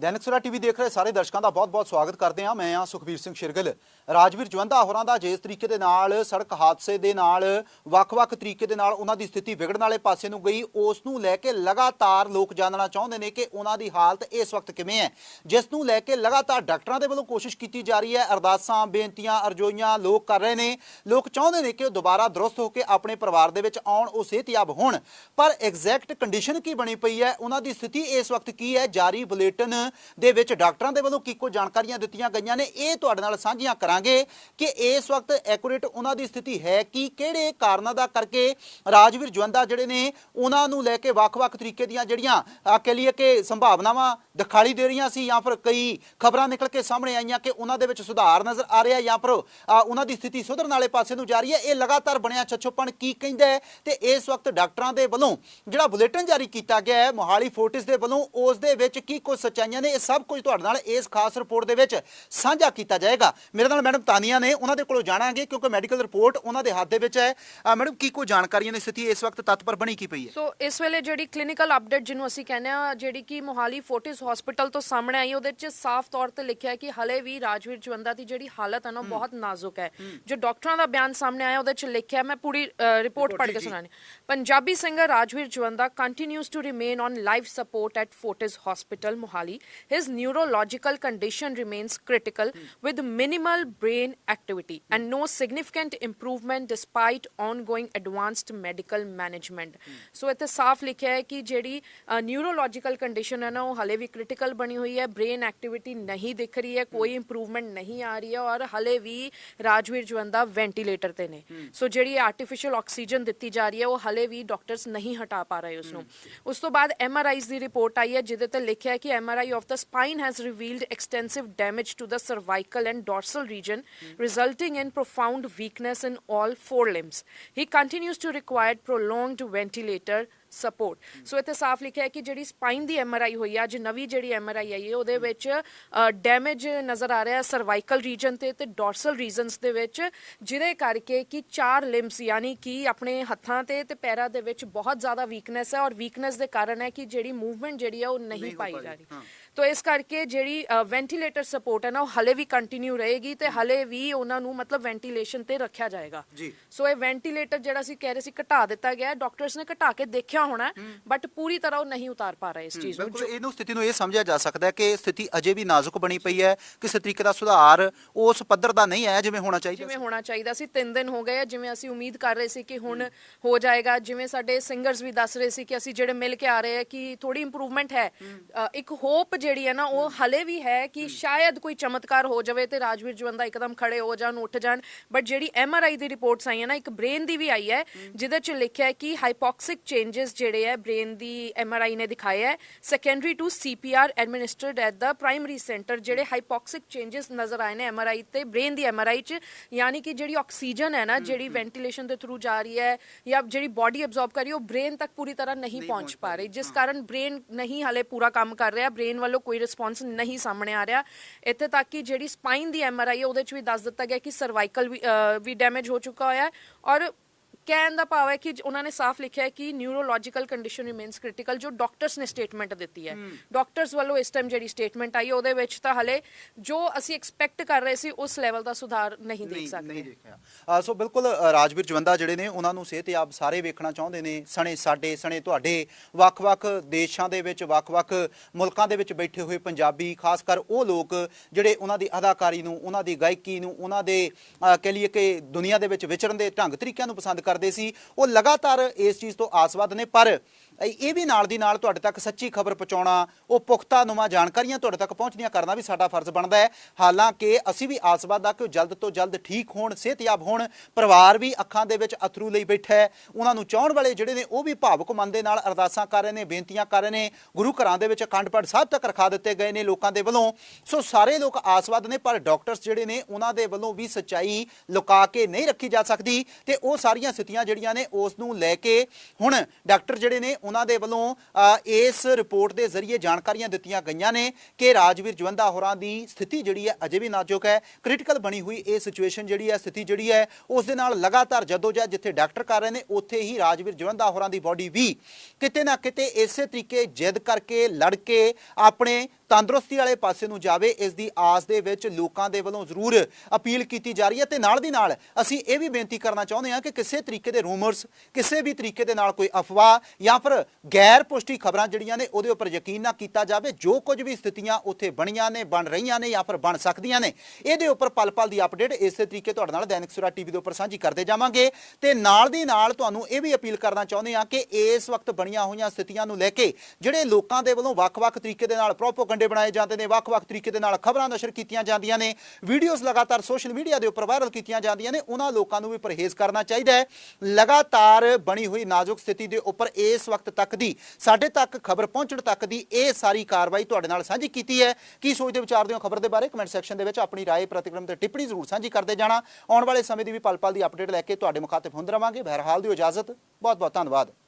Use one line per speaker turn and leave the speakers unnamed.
Dainik Savera TV ਦੇਖ ਰਹੇ ਸਾਰੇ ਦਰਸ਼ਕਾਂ ਦਾ ਬਹੁਤ-ਬਹੁਤ ਸਵਾਗਤ ਕਰਦੇ ਹਾਂ। ਮੈਂ ਹਾਂ ਸੁਖਬੀਰ ਸਿੰਘ ਸ਼ਿਰਗਲ। ਰਾਜਵੀਰ ਜਵੰਦਾ ਹੋਰਾਂ ਦਾ ਜਿਸ ਤਰੀਕੇ ਦੇ ਨਾਲ ਸੜਕ ਹਾਦਸੇ ਦੇ ਨਾਲ, ਵੱਖ-ਵੱਖ ਤਰੀਕੇ ਦੇ ਨਾਲ ਉਹਨਾਂ ਦੀ ਸਥਿਤੀ ਵਿਗੜਨ ਵਾਲੇ ਪਾਸੇ ਨੂੰ ਗਈ, ਉਸ ਨੂੰ ਲੈ ਕੇ ਲਗਾਤਾਰ ਲੋਕ ਜਾਣਨਾ ਚਾਹੁੰਦੇ ਨੇ ਕਿ ਉਹਨਾਂ ਦੀ ਹਾਲਤ ਇਸ ਵਕਤ ਕਿਵੇਂ ਹੈ। ਜਿਸ ਨੂੰ ਲੈ ਕੇ ਲਗਾਤਾਰ ਡਾਕਟਰਾਂ ਦੇ ਵੱਲੋਂ ਕੋਸ਼ਿਸ਼ ਕੀਤੀ ਜਾ ਰਹੀ ਹੈ, ਅਰਦਾਸਾਂ, ਬੇਨਤੀਆਂ, ਅਰਜ਼ੋਈਆਂ ਲੋਕ ਕਰ ਰਹੇ ਨੇ। ਲੋਕ ਚਾਹੁੰਦੇ ਨੇ ਕਿ ਉਹ ਦੁਬਾਰਾ ਦਰੁਸਤ ਹੋ ਕੇ ਆਪਣੇ ਪਰਿਵਾਰ ਦੇ ਵਿੱਚ ਆਉਣ, ਉਹ ਸਿਹਤਯਾਬ ਹੋਣ। ਪਰ ਐਗਜ਼ੈਕਟ ਕੰਡੀਸ਼ਨ ਕੀ ਬਣੀ ਪਈ ਹੈ? ਉਹਨਾਂ ਦੀ ਸਥਿਤੀ ਇਸ ਵਕਤ ਕੀ ਹੈ? ਜਾਰੀ ਬੁਲੇਟਿਨ ਦੇ ਵਿੱਚ ਡਾਕਟਰਾਂ ਦੇ ਵੱਲੋਂ ਕੀ ਕੋ ਜਾਣਕਾਰੀਆਂ ਦਿੱਤੀਆਂ ਗਈਆਂ ਨੇ। ਇਹ ਤੁਹਾਡੇ ਨਾਲ ਸਾਂਝੀਆਂ ਕਰਾਂਗੇ ਕਿ ਇਸ ਵਕਤ ਐਕੂਰੇਟ ਉਹਨਾਂ ਦੀ ਸਥਿਤੀ ਹੈ ਕਿ ਕਿਹੜੇ ਕਾਰਨਾਂ ਦਾ ਕਰਕੇ ਰਾਜਵੀਰ ਜਵੰਦਾ ਜਿਹੜੇ ਨੇ, ਉਹਨਾਂ ਨੂੰ ਲੈ ਕੇ ਵੱਖ-ਵੱਖ ਤਰੀਕੇ ਦੀਆਂ ਜਿਹੜੀਆਂ ਆਹ ਕਹਿ ਲਈਏ ਕਿ ਸੰਭਾਵਨਾਵਾਂ ਦਿਖਾਈ ਦੇ ਰਹੀਆਂ ਸੀ ਜਾਂ ਫਿਰ ਕਈ ਖਬਰਾਂ ਨਿਕਲ ਕੇ ਸਾਹਮਣੇ ਆਈਆਂ ਕਿ ਉਹਨਾਂ ਦੇ ਵਿੱਚ ਸੁਧਾਰ ਨਜ਼ਰ ਆ ਰਿਹਾ ਜਾਂ ਫਿਰ ਉਹਨਾਂ ਦੀ ਸਥਿਤੀ ਸੁਧਰਨ ਵਾਲੇ ਪਾਸੇ ਨੂੰ ਜਾ ਰਹੀ ਹੈ। ਇਹ ਲਗਾਤਾਰ ਬਣਿਆ ਛੱਛੋਪਣ ਕੀ ਕਹਿੰਦਾ ਹੈ ਤੇ ਇਸ ਵਕਤ ਡਾਕਟਰਾਂ ਦੇ ਵੱਲੋਂ ਜਿਹੜਾ ਬੁਲੇਟਿਨ ਜਾਰੀ ਕੀਤਾ ਗਿਆ ਹੈ, ਮੋਹਾਲੀ ਫੋਰਟਿਸ ਦੇ ਵੱਲੋਂ, ਉਸ ਦੇ ਵਿੱਚ ਕੀ ਕੁਝ ਸੱਚਾਈਆਂ ਨੇ ਇਹ ਸਭ ਕੁਝ ਤੁਹਾਡੇ ਨਾਲ ਇਸ ਖਾਸ ਰਿਪੋਰਟ ਦੇ ਵਿੱਚ ਸਾਂਝਾ ਕੀਤਾ ਜਾਏਗਾ। ਮੇਰੇ ਨਾਲ ਮੈਡਮ ਤਾਨੀਆ ਨੇ ਉਹਨਾਂ ਦੇ ਕੋਲੋਂ ਜਾਣਾਂਗੇ ਕਿਉਂਕਿ ਮੈਡੀਕਲ ਰਿਪੋਰਟ ਉਹਨਾਂ ਦੇ ਹੱਥ ਦੇ ਵਿੱਚ ਹੈ। ਮੈਡਮ ਕੀ ਕੋਈ ਜਾਣਕਾਰੀਆਂ ਨੇ ਸਥਿਤੀ ਇਸ ਵਕਤ ਤਤਪਰ ਬਣੀ ਕੀ ਪਈ ਹੈ?
ਸੋ ਇਸ ਵੇਲੇ ਜਿਹੜੀ ਕਲੀਨਿਕਲ ਅਪਡੇਟ ਜਿਹਨੂੰ ਅਸੀਂ ਕਹਿੰਦੇ ਆ ਜਿਹੜੀ ਕਿ ਮੋਹਾਲੀ ਫੋਰਟਿਸ ਹਸਪੀਟਲ ਤੋਂ ਸਾਹਮਣੇ ਆਈ ਉਹਦੇ 'ਚ ਸਾਫ਼ ਤੌਰ ਤੇ ਲਿਖਿਆ ਹੈ ਕਿ ਹਲੇ ਵੀ ਰਾਜਵੀਰ ਜਵੰਦਾ ਦੀ ਜਿਹੜੀ ਹਾਲਤ ਹੈ ਨਾ ਉਹ ਬਹੁਤ ਨਾਜ਼ੁਕ ਹੈ। ਜੋ ਡਾਕਟਰਾਂ ਦਾ ਬਿਆਨ ਸਾਹਮਣੇ ਆਇਆ ਉਹਦੇ 'ਚ ਲਿਖਿਆ ਮੈਂ ਪੂਰੀ ਰਿਪੋਰਟ ਪੜ੍ਹ ਕੇ ਸੁਣਾਣੀ Punjabi singer Rajvir Jawanda continues to remain on life support at Fortis Hospital Mohali his neurological condition remains critical with minimal brain activity and no significant improvement despite ongoing advanced medical management. So ਇੱਥੇ ਸਾਫ਼ ਲਿਖਿਆ ਹੈ ਕਿ ਜਿਹੜੀ neurological condition ਹੈ ਨਾ ਉਹ ਹਲੇ ਵੀ ਕ੍ਰਿਟੀਕਲ ਬਣੀ ਹੋਈ ਹੈ ਬ੍ਰੇਨ ਐਕਟੀਵਿਟੀ ਨਹੀਂ ਦਿਖ ਰਹੀ ਹੈ ਕੋਈ ਇੰਪਰੂਵਮੈਂਟ ਨਹੀਂ ਆ ਰਹੀ ਹੈ ਔਰ ਹਲੇ ਵੀ ਰਾਜਵੀਰ ਜਵੰਦਾ ਵੈਂਟੀਲੇਟਰ ਤੇ ਨੇ ਸੋ ਜਿਹੜੀ ਆਰਟੀਫੀਸ਼ੀਅਲ ਆਕਸੀਜਨ ਦਿੱਤੀ ਜਾ ਰਹੀ ਹੈ ਉਹ ਹਲੇ ਵੀ ਡਾਕਟਰਸ ਨਹੀਂ ਹਟਾ ਪਾ ਰਹੇ ਉਸ ਨੂੰ ਉਸ ਤੋਂ ਬਾਅਦ ਐਮਆਰਆਈਜ਼ ਦੀ ਰਿਪੋਰਟ ਆਈ ਹੈ ਜਿਹਦੇ ਤੇ ਲਿਖਿਆ ਹੈ ਕਿ MRI of the spine has revealed extensive damage to the cervical and dorsal region resulting in profound weakness in all four limbs. He continues to require prolonged ventilator support so ਇੱਥੇ ਸਾਫ਼ ਲਿਖਿਆ ਹੈ ਕਿ ਜਿਹੜੀ ਸਪਾਈਨ ਦੀ MRI ਹੋਈ ਆ ਅੱਜ ਨਵੀਂ ਜਿਹੜੀ ਐਮਆਰਆਈ ਆਈ ਹੈ ਉਹਦੇ ਵਿੱਚ ਡੈਮੇਜ ਨਜ਼ਰ ਆ ਰਿਹਾ ਸਰਵਾਈਕਲ ਰੀਜਨ ਤੇ ਤੇ ਡੋਰਸਲ ਰੀਜਨਸ ਦੇ ਵਿੱਚ ਜਿਹਦੇ ਕਰਕੇ ਕਿ ਚਾਰ ਲਿੰਬਸ ਯਾਨੀ ਕਿ ਆਪਣੇ ਹੱਥਾਂ ਤੇ ਤੇ ਪੈਰਾਂ ਦੇ ਵਿੱਚ ਬਹੁਤ ਜ਼ਿਆਦਾ ਵੀਕਨੈਸ ਹੈ ਔਰ ਵੀਕਨੈਸ ਦੇ ਕਾਰਨ ਹੈ ਕਿ ਜਿਹੜੀ ਮੂਵਮੈਂਟ ਜਿਹੜੀ ਆ ਉਹ ਨਹੀਂ ਪਾਈ ਜਾ ਰਹੀ ਤੋ ਇਸ ਕਰਕੇ ਜਿਹੜੀ ਵੈਂਟੀਲੇਟਰ ਸਪੋਰਟ ਹੈ ਨਾ ਉਹ ਹਲੇ ਵੀ ਕੰਟੀਨਿਊ ਰਹੇਗੀ ਤੇ ਹਲੇ ਵੀ ਉਹਨਾਂ ਨੂੰ ਮਤਲਬ ਵੈਂਟੀਲੇਸ਼ਨ ਤੇ ਰੱਖਿਆ ਜਾਏਗਾ। ਸੋ ਇਹ ਵੈਂਟੀਲੇਟਰ ਜਿਹੜਾ ਸੀ ਕਹਿ ਰਹੇ ਸੀ ਘਟਾ ਦਿੱਤਾ ਗਿਆ ਡਾਕਟਰਸ ਨੇ ਘਟਾ ਕੇ ਦੇਖਿਆ ਹੋਣਾ ਬਟ ਪੂਰੀ ਤਰ੍ਹਾਂ ਉਹ ਨਹੀਂ ਉਤਾਰ ਪਾ ਰਹੇ ਇਸ ਚੀਜ਼ ਨੂੰ
ਬਿਲਕੁਲ ਇਹਨੂੰ ਸਥਿਤੀ ਨੂੰ ਇਹ ਸਮਝਿਆ ਜਾ ਸਕਦਾ ਹੈ ਕਿ ਸਥਿਤੀ ਅਜੇ ਵੀ ਨਾਜ਼ੁਕ ਬਣੀ ਪਈ ਹੈ ਕਿਸੇ ਤਰੀਕੇ ਦਾ ਸੁਧਾਰ ਉਸ ਪੱਧਰ ਦਾ ਨਹੀਂ ਆਇਆ ਜਿਵੇਂ ਹੋਣਾ ਚਾਹੀਦਾ
ਜਿਵੇਂ ਹੋਣਾ ਚਾਹੀਦਾ ਸੀ 3 ਦਿਨ ਹੋ ਗਏ ਜਿਵੇਂ ਅਸੀਂ ਉਮੀਦ ਕਰ ਰਹੇ ਸੀ ਕਿ ਹੁਣ ਹੋ ਜਾਏਗਾ ਜਿਵੇਂ ਸਾਡੇ ਸਿੰਗਰਸ ਵੀ ਦੱਸ ਰਹੇ ਸੀ ਕਿ ਅਸੀਂ ਜਿਹੜੇ ਮਿਲ ਕੇ ਆ ਰਹੇ ਆ ਕਿ ਥੋੜੀ ਇੰਪਰੂਵਮੈਂਟ ਹੈ। ਇੱਕ ਹੋਪ ਜਿਹੜੀ ਹੈ ਨਾ ਉਹ ਹਲੇ ਵੀ ਹੈ ਕਿ ਸ਼ਾਇਦ ਕੋਈ ਚਮਤਕਾਰ ਹੋ ਜਾਵੇ ਤੇ ਰਾਜਵੀਰ ਜਵੰਦਾ ਇੱਕਦਮ ਖੜੇ ਹੋ ਜਾਣ ਉੱਠ ਜਾਣ। ਬਟ ਜਿਹੜੀ ਐਮਆਰਆਈ ਦੀ ਰਿਪੋਰਟਸ ਆਈਆਂ ਨਾ ਇੱਕ ਬ੍ਰੇਨ ਦੀ ਵੀ ਆਈ ਹੈ ਜਿਹਦੇ ਚ ਲਿਖਿਆ ਹੈ ਕਿ ਹਾਈਪੋਕਸਿਕ ਚੇਂजेस ਜਿਹੜੇ ਹੈ ਬ੍ਰੇਨ ਦੀ ਐਮਆਰਆਈ ਨੇ ਦਿਖਾਇਆ ਹੈ। Secondary to C CPR administered at the primary centre ਜਿਹੜੇ ਹਾਈਪੋਕਸਿਕ ਚੇਂजेस ਨਜ਼ਰ ਆਏ ਨੇ ਐਮ ਆਰ ਆਈ ਤੇ ਬ੍ਰੇਨ ਦੀ ਐਮ ਆਰ ਆਈ ਚ। ਯਾਨੀ ਕਿ ਜਿਹੜੀ ਆਕਸੀਜਨ ਹੈ ਨਾ ਜਿਹੜੀ ਵੈਂਟੀਲੇਸ਼ਨ ਦੇ ਥਰੂ ਜਾ ਰਹੀ ਹੈ ਜਾਂ ਜਿਹੜੀ ਬਾਡੀ ਐਬਜ਼ੌਰਬ ਕਰ ਰਹੀ ਹੈ ਉਹ ਬ੍ਰੇਨ ਤੱਕ ਪੂਰੀ ਤਰ੍ਹਾਂ ਨਹੀਂ ਪਹੁੰਚ ਪਾ ਰਹੀ ਜਿਸ ਕਾਰਨ ਬ੍ਰੇਨ ਨਹੀਂ ਹਲੇ ਪੂਰਾ ਕੰਮ ਕਰ ਰਿਹਾ। ਬ੍ਰੇਨ ਵੱਲ ਕੋਈ ਰਿਸਪੌਂਸ ਨਹੀਂ ਸਾਹਮਣੇ ਆ ਰਿਹਾ। ਇੱਥੇ ਤੱਕ ਕਿ ਜਿਹੜੀ ਸਪਾਈਨ ਦੀ ਐਮਆਰਆਈ ਹੈ, ਉਹਦੇ ਚ ਵੀ ਦੱਸ ਦਿੱਤਾ ਗਿਆ ਕਿ ਸਰਵਾਈਕਲ ਵੀ ਡੈਮੇਜ ਹੋ ਚੁੱਕਾ ਹੋਇਆ ਔਰ ਕਹਿਣ ਦਾ ਭਾਵ ਹੈ ਕਿ ਉਹਨਾਂ ਨੇ ਸਾਫ਼ ਲਿਖਿਆ ਹੈ ਕਿ ਨਿਊਰੋਲੋਜੀਕਲ ਕੰਡੀਸ਼ਨ ਰਿਮੇਨਸ ਕ੍ਰਿਟੀਕਲ ਜੋ ਡਾਕਟਰਸ ਨੇ ਸਟੇਟਮੈਂਟ ਦਿੱਤੀ ਹੈ। ਡਾਕਟਰਸ ਵੱਲੋਂ ਇਸ ਟਾਈਮ ਜਿਹੜੀ ਸਟੇਟਮੈਂਟ ਆਈ ਉਹਦੇ ਵਿੱਚ ਤਾਂ ਹਲੇ ਜੋ ਅਸੀਂ ਐਕਸਪੈਕਟ ਕਰ ਰਹੇ ਸੀ ਉਸ ਲੈਵਲ ਦਾ ਸੁਧਾਰ ਨਹੀਂ ਦੇਖ
ਨਹੀਂ
ਸਕਦੇ।
ਸੋ ਬਿਲਕੁਲ ਰਾਜਵੀਰ ਜਵੰਦਾ ਜਿਹੜੇ ਨੇ ਉਹਨਾਂ ਨੂੰ ਸਿਹਤਯਾਬ ਸਾਰੇ ਵੇਖਣਾ ਚਾਹੁੰਦੇ ਨੇ। ਸਣੇ ਸਾਡੇ ਸਣੇ ਤੁਹਾਡੇ ਵੱਖ-ਵੱਖ ਦੇਸ਼ਾਂ ਦੇ ਵਿੱਚ ਵੱਖ-ਵੱਖ ਮੁਲਕਾਂ ਦੇ ਵਿੱਚ ਬੈਠੇ ਹੋਏ ਪੰਜਾਬੀ ਖਾਸ ਕਰ ਉਹ ਲੋਕ ਜਿਹੜੇ ਉਹਨਾਂ ਦੀ ਅਦਾਕਾਰੀ ਨੂੰ ਉਹਨਾਂ ਦੀ ਗਾਇਕੀ ਨੂੰ ਉਹਨਾਂ ਦੇ ਕਹਿ ਲਈਏ ਕਿ ਦੁਨੀਆ ਦੇ ਵਿੱਚ ਵਿਚਰਨ ਦੇ ਢੰਗ ਤਰੀਕਿਆਂ ਨੂੰ ਪਸੰਦ ਕਰਦੇ ਸੀ। ਉਹ ਲਗਾਤਾਰ ਇਸ ਚੀਜ਼ ਤੋਂ ਆਸਵਾਦ ਨੇ ਪਰ ਇਹ ਵੀ ਨਾਲ ਦੀ ਨਾਲ ਤੁਹਾਡੇ ਤੱਕ ਸੱਚੀ ਖਬਰ ਪਹੁੰਚਾਉਣਾ, ਉਹ ਪੁਖਤਾ ਨੁਮਾ ਜਾਣਕਾਰੀਆਂ ਤੁਹਾਡੇ ਤੱਕ ਪਹੁੰਚਦੀਆਂ ਕਰਨਾ ਵੀ ਸਾਡਾ ਫਰਜ਼ ਬਣਦਾ ਹੈ। ਹਾਲਾਂਕਿ ਅਸੀਂ ਵੀ ਆਸਵਾਦ ਆ ਕਿ ਉਹ ਜਲਦ ਤੋਂ ਜਲਦ ਠੀਕ ਹੋਣ, ਸਿਹਤਯਾਬ ਹੋਣ, ਪਰਿਵਾਰ ਵੀ ਅੱਖਾਂ ਦੇ ਵਿੱਚ ਅਥਰੂ ਲਈ ਬੈਠਾ ਹੈ। ਉਹਨਾਂ ਨੂੰ ਚਾਹਣ ਵਾਲੇ ਜਿਹੜੇ ਨੇ, ਉਹ ਵੀ ਭਾਵੁਕ ਮਨ ਦੇ ਨਾਲ ਅਰਦਾਸਾਂ ਕਰ ਰਹੇ ਨੇ, ਬੇਨਤੀਆਂ ਕਰ ਰਹੇ ਨੇ। ਗੁਰੂ ਘਰਾਂ ਦੇ ਵਿੱਚ ਅਖੰਡ ਪਾਠ ਸਾਹਿਬ ਤੱਕ ਰਖਾ ਦਿੱਤੇ ਗਏ ਨੇ ਲੋਕਾਂ ਦੇ ਵੱਲੋਂ। ਸੋ ਸਾਰੇ ਲੋਕ ਆਸਵਾਦ ਨੇ, ਪਰ ਡਾਕਟਰਸ ਜਿਹੜੇ ਨੇ, ਉਹਨਾਂ ਦੇ ਵੱਲੋਂ ਵੀ ਸੱਚਾਈ ਲੁਕਾ ਕੇ ਨਹੀਂ ਰੱਖੀ ਜਾ ਸਕਦੀ। ਤੇ ਉਹ ਸਾਰੀਆਂ ਸਥਿਤੀਆਂ ਜਿਹੜੀਆਂ ਨੇ, ਉਸ ਨੂੰ ਲੈ ਕੇ ਹੁਣ ਡਾਕਟਰ ਜਿਹੜੇ ਨੇ ਉਹਨਾਂ ਦੇ ਵੱਲੋਂ ਇਸ ਰਿਪੋਰਟ ਦੇ ਜ਼ਰੀਏ ਜਾਣਕਾਰੀਆਂ ਦਿੱਤੀਆਂ ਗਈਆਂ ਨੇ ਕਿ ਰਾਜਵੀਰ ਜਵੰਦਾ ਹੋਰਾਂ ਦੀ ਸਥਿਤੀ ਜਿਹੜੀ ਹੈ ਅਜੇ ਵੀ ਨਾਜ਼ੁਕ ਹੈ। ਕ੍ਰਿਟੀਕਲ ਬਣੀ ਹੋਈ ਇਹ ਸਿਚੁਏਸ਼ਨ ਜਿਹੜੀ ਹੈ, ਸਥਿਤੀ ਜਿਹੜੀ ਹੈ, ਉਸ ਦੇ ਨਾਲ ਲਗਾਤਾਰ ਜਦੋਂ ਜਦ ਜਿੱਥੇ ਡਾਕਟਰ ਕਰ ਰਹੇ ਨੇ, ਉੱਥੇ ਹੀ ਰਾਜਵੀਰ ਜਵੰਦਾ ਹੋਰਾਂ ਦੀ ਬਾਡੀ ਵੀ ਕਿਤੇ ਨਾ ਕਿਤੇ ਇਸੇ ਤਰੀਕੇ ਜਿੱਦ ਕਰਕੇ, ਲੜ ਕੇ ਆਪਣੇ ਤੰਦਰੁਸਤੀ ਵਾਲੇ ਪਾਸੇ ਨੂੰ ਜਾਵੇ, ਇਸ ਦੀ ਆਸ ਦੇ ਵਿੱਚ ਲੋਕਾਂ ਦੇ ਵੱਲੋਂ ਜ਼ਰੂਰ ਅਪੀਲ ਕੀਤੀ ਜਾ ਰਹੀ ਹੈ ਤੇ ਨਾਲ ਦੀ ਨਾਲ ਅਸੀਂ ਇਹ ਵੀ ਬੇਨਤੀ ਕਰਨਾ ਚਾਹੁੰਦੇ ਹਾਂ ਕਿ ਕਿਸੇ ਤਰੀਕੇ ਦੇ ਰੂਮਰਸ, ਕਿਸੇ ਵੀ ਤਰੀਕੇ ਦੇ ਨਾਲ ਕੋਈ ਅਫਵਾਹ ਜਾਂ ਫਿਰ ਗੈਰ ਪੁਸ਼ਟੀ ਖਬਰਾਂ ਜਿਹੜੀਆਂ ਨੇ ਉਹਦੇ ਉੱਪਰ ਯਕੀਨ ਨਾ ਕੀਤਾ ਜਾਵੇ, ਜੋ ਕੁਝ ਵੀ ਸਥਿਤੀਆਂ ਉੱਥੇ ਬਣੀਆਂ ਨੇ, ਬਣ ਰਹੀਆਂ ਨੇ ਜਾਂ ਫਿਰ ਬਣ ਸਕਦੀਆਂ ਨੇ, ਇਹਦੇ ਉੱਪਰ ਪਲ-ਪਲ ਦੀ ਅਪਡੇਟ ਇਸੇ ਤਰੀਕੇ ਤੁਹਾਡੇ ਨਾਲ ਦੈਨਿਕ ਸੁਰਾ ਟੀਵੀ ਦੇ ਉੱਪਰ ਸਾਂਝੀ ਕਰਦੇ ਜਾਵਾਂਗੇ ਤੇ ਨਾਲ ਦੀ ਨਾਲ ਤੁਹਾਨੂੰ ਇਹ ਵੀ ਅਪੀਲ ਕਰਨਾ ਚਾਹੁੰਦੇ ਹਾਂ ਕਿ ਇਸ ਵਕਤ ਬਣੀਆਂ ਹੋਈਆਂ ਸਥਿਤੀਆਂ ਨੂੰ ਲੈ ਕੇ ਜਿਹੜੇ ਲੋਕਾਂ ਦੇ ਵੱਲੋਂ ਵੱਖ-ਵੱਖ ਤਰੀਕੇ ਦੇ ਨਾਲ ਪ੍ਰੋਪੋਗੰਡੇ ਬਣਾਏ ਜਾਂਦੇ ਨੇ, ਵੱਖ-ਵੱਖ ਤਰੀਕੇ ਦੇ ਨਾਲ ਖਬਰਾਂ ਨਸ਼ਰ ਕੀਤੀਆਂ ਜਾਂਦੀਆਂ ਨੇ, ਵੀਡੀਓਜ਼ ਲਗਾਤਾਰ ਸੋਸ਼ਲ ਮੀਡੀਆ ਦੇ ਉੱਪਰ ਵਾਇਰਲ ਕੀਤੀਆਂ ਜਾਂਦੀਆਂ ਨੇ, ਉਹਨਾਂ ਲੋਕਾਂ ਨੂੰ ਵੀ ਪਰਹੇਜ਼ ਕਰਨਾ ਚਾਹੀਦਾ ਹੈ। ਲਗਾਤਾਰ ਬਣੀ ਹੋਈ ਨਾਜ਼ੁਕ ਸਥਿਤੀ ਦੇ ਉੱਪਰ ਇਸ ਵਕਤ ਤੱਕ ਦੀ, ਸਾਡੇ ਤੱਕ ਖਬਰ ਪਹੁੰਚਣ ਤੱਕ ਦੀ ਇਹ ਸਾਰੀ ਕਾਰਵਾਈ ਤੁਹਾਡੇ ਨਾਲ ਸਾਂਝੀ ਕੀਤੀ ਹੈ। ਕੀ ਸੋਚਦੇ ਵਿਚਾਰਦੇ ਹੋ ਖਬਰ ਦੇ ਬਾਰੇ, ਕਮੈਂਟ ਸੈਕਸ਼ਨ ਦੇ ਵਿੱਚ ਆਪਣੀ ਰਾਏ, ਪ੍ਰਤੀਕਰਮ ਤੇ ਟਿੱਪਣੀ ਜ਼ਰੂਰ ਸਾਂਝੀ ਕਰਦੇ ਜਾਣਾ। ਆਉਣ ਵਾਲੇ ਸਮੇਂ ਦੀ ਵੀ ਪਲ-ਪਲ ਦੀ ਅਪਡੇਟ ਲੈ ਕੇ ਤੁਹਾਡੇ ਮੁਖਾਤਿਬ ਹੁੰਦੇ ਰਵਾਂਗੇ। ਬਹਿਰਹਾਲ ਦੀ ਇਜਾਜ਼ਤ। ਬਹੁਤ ਬਹੁਤ ਧੰਨਵਾਦ।